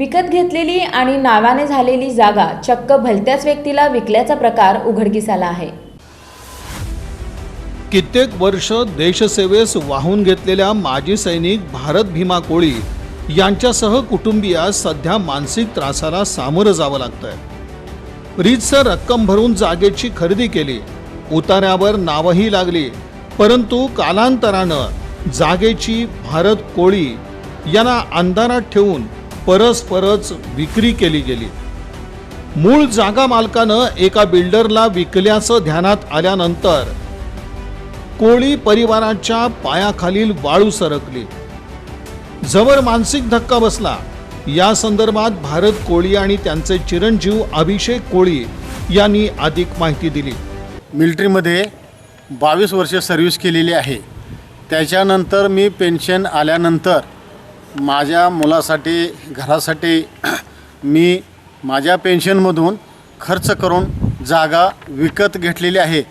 विकत घेतलेली आणि नावाने झालेली जागा चक्क भलत्याच व्यक्तीला विकल्याचा प्रकार उघडकीस आला आहे. कित्येक वर्ष देशसेवेस वाहून घेतलेल्या माजी सैनिक भारत भीमा कोळी यांच्यासह कुटुंबियास सध्या मानसिक त्रासाला सामोरं जावं लागतंय. रीतसर रक्कम भरून जागेची खरेदी केली. उतार्यावर नावही लागली. परंतु कालांतरानं जागेची भारत कोळी यांना अंधारात ठेवून परस्परच विक्री केली गेली. मूळ जागा मालकानं एका बिल्डरला विकल्याचं ध्यानात आल्यानंतर कोळी परिवाराच्या पायाखालील वाळू सरकली. जवळ मानसिक धक्का बसला. या संदर्भात भारत कोळी आणि त्यांचे चिरंजीव अभिषेक कोळी यांनी अधिक माहिती दिली. मिलिटरीमध्ये बावीस वर्ष सर्व्हिस केलेली आहे. त्याच्यानंतर मी पेन्शन आल्यानंतर माझ्या मुलासाठी घरासाठी मी माझ्या पेन्शनमधून खर्च करून जागा विकत घेतलेली आहे.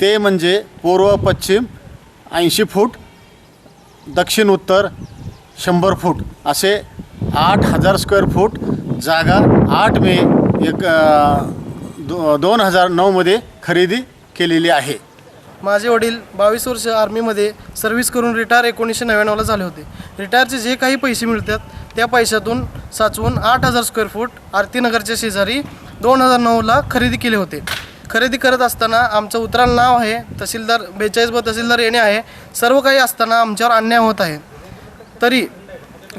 ते म्हणजे पूर्व पश्चिम ऐंशी फूट दक्षिण उत्तर शंभर फूट असे आठ हजार स्क्वेअर फूट जागा आठ मे एक दो दोन हजार नऊमध्ये खरेदी केलेली आहे. माझे वडील बावीस वर्ष आर्मीमध्ये सर्व्हिस करून रिटायर एकोणीसशे नव्याण्णवला झाले होते. रिटायरचे जे काही पैसे मिळतात त्या पैशातून साचवून आठ हजार स्क्वेअर फूट आरतीनगरच्या शेजारी दोन हजार नऊला खरेदी केले होते. खरेदी करत असताना आमचं उतराल नाव आहे तहसीलदार बेचाळीस ब तहसीलदार येणे आहे सर्व काही असताना आमच्यावर अन्याय होत आहे. तरी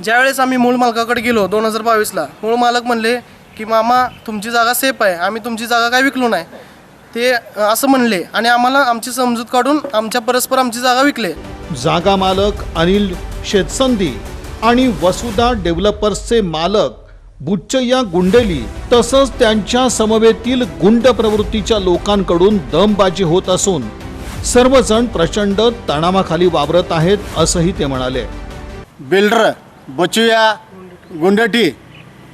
ज्यावेळेस आम्ही मूळ मालकाकडे गेलो दोन हजार बावीसला मूळ मालक म्हणले की मामा तुमची जागा सेफ आहे आम्ही तुमची जागा काय विकलो नाही? ते असं म्हणले आणि आम्हाला आमची समजूत काढून आमच्या परस्पर आमची जागा विकले. जागा मालक अनिल शेतसंदी आणि वसुधा डेव्हलपर्सचे मालक बुच्चय्या गुंडेली तसंच त्यांच्या समवेतील गुंड प्रवृत्तीच्या लोकांकडून दमबाजी होत असून सर्वजण प्रचंड तणावाखाली वावरत आहेत असंही ते म्हणाले. बिल्डर बचूया गुंडटी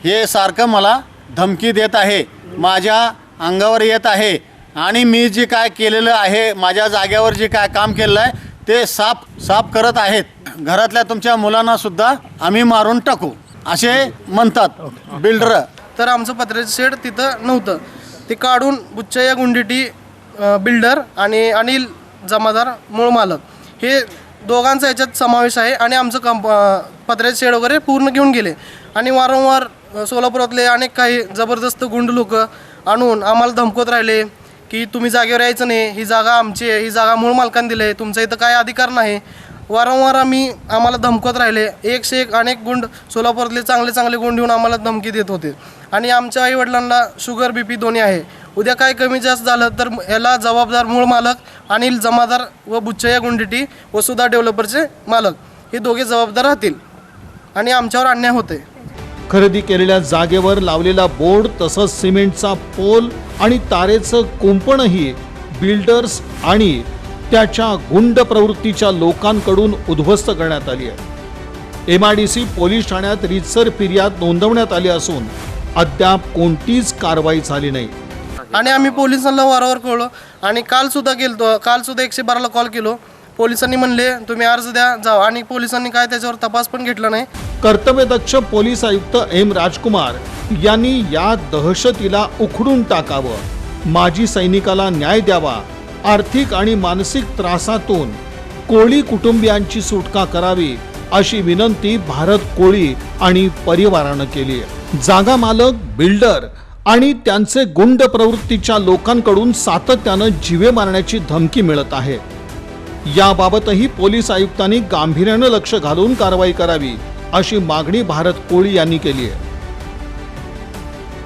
हे सारखं मला धमकी देत आहे. माझ्या अंगावर येत आहे. आणि मी जे काय केलेलं आहे माझ्या जागेवर जे काय काम केलेलं आहे ते साफ साफ करत आहेत. घरातल्या तुमच्या मुलांना सुद्धा आम्ही मारून टाकू असे म्हणतात बिल्डर. तर आमचं पत्र्याचं शेड तिथं नव्हतं. ते काढून बुच्चय्या गुंडेटी अ, बिल्डर आणि अनिल जमादार मूळ मालक. हे दोघांचा याच्यात समावेश आहे आणि आमचं कंप पत्र्याचं शेड वगैरे पूर्ण घेऊन गेले. आणि वारंवार सोलापुरातले अनेक काही जबरदस्त गुंड लोक आणून आम्हाला धमकवत राहिले. की तुम्ही जागेवर यायचं नाही. ही जागा आमची आहे. ही जागा मूळ मालकांनी दिली आहे. तुमचा इथं काय अधिकार नाही. वारंवार आम्ही आम्हाला धमकवत राहिले. एकशे एक अनेक गुंड सोलापूरले चांगले चांगले गुंड येऊन आम्हाला धमकी देत होते. आणि आमच्या आईवडिलांना शुगर बी पी दोन्ही आहे. उद्या काय कमी जास्त झालं तर याला जबाबदार मूळ मालक अनिल जमादार व बुच्छया गुंडिटी वसुधा डेव्हलपरचे मालक. हे दोघे जबाबदार राहतील. आणि आमच्यावर अन्याय होते खरेदी केलेल्या जागेवर लावलेला बोर्ड तसंच सिमेंटचा पोल आणि तारेचं कुंपणही बिल्डर्स आणि त्याच्या गुंड प्रवृत्तीच्या लोकांकडून उद्ध्वस्त करण्यात आली आहे. M I D C police ठाण्यात रीतसर फिर्याद नोंदवण्यात आली असून अद्याप कोणतीच कारवाई झाली नाही. आणि आम्ही पोलिसांना वारंवार कळलो आणि काल सुद्धा गेलतो. काल सुद्धा एकशे बाराला कॉल केलो. पोलिसांनी म्हणले तुम्ही अर्ज द्या जावा. आणि पोलिसांनी काय त्याच्यावर तपास पण घेतला नाही. कर्तव्यदक्ष पोलीस आयुक्त एम राजकुमार यांनी या दहशतीला उखडून टाकावं. माजी सैनिकाला न्याय द्यावा. आर्थिक आणि मानसिक त्रासातून कोळी कुटुंबियांची सुटका करावी अशी विनंती भारत कोळी आणि परिवारानं केली आहे. जागा मालक बिल्डर आणि त्यांचे गुंड प्रवृत्तीच्या लोकांकडून सातत्यानं जीवे मारण्याची धमकी मिळत आहे. याबाबतही पोलीस आयुक्तांनी गांभीर्यानं लक्ष घालून कारवाई करावी अशी मागणी भारत कोळी यांनी केली आहे.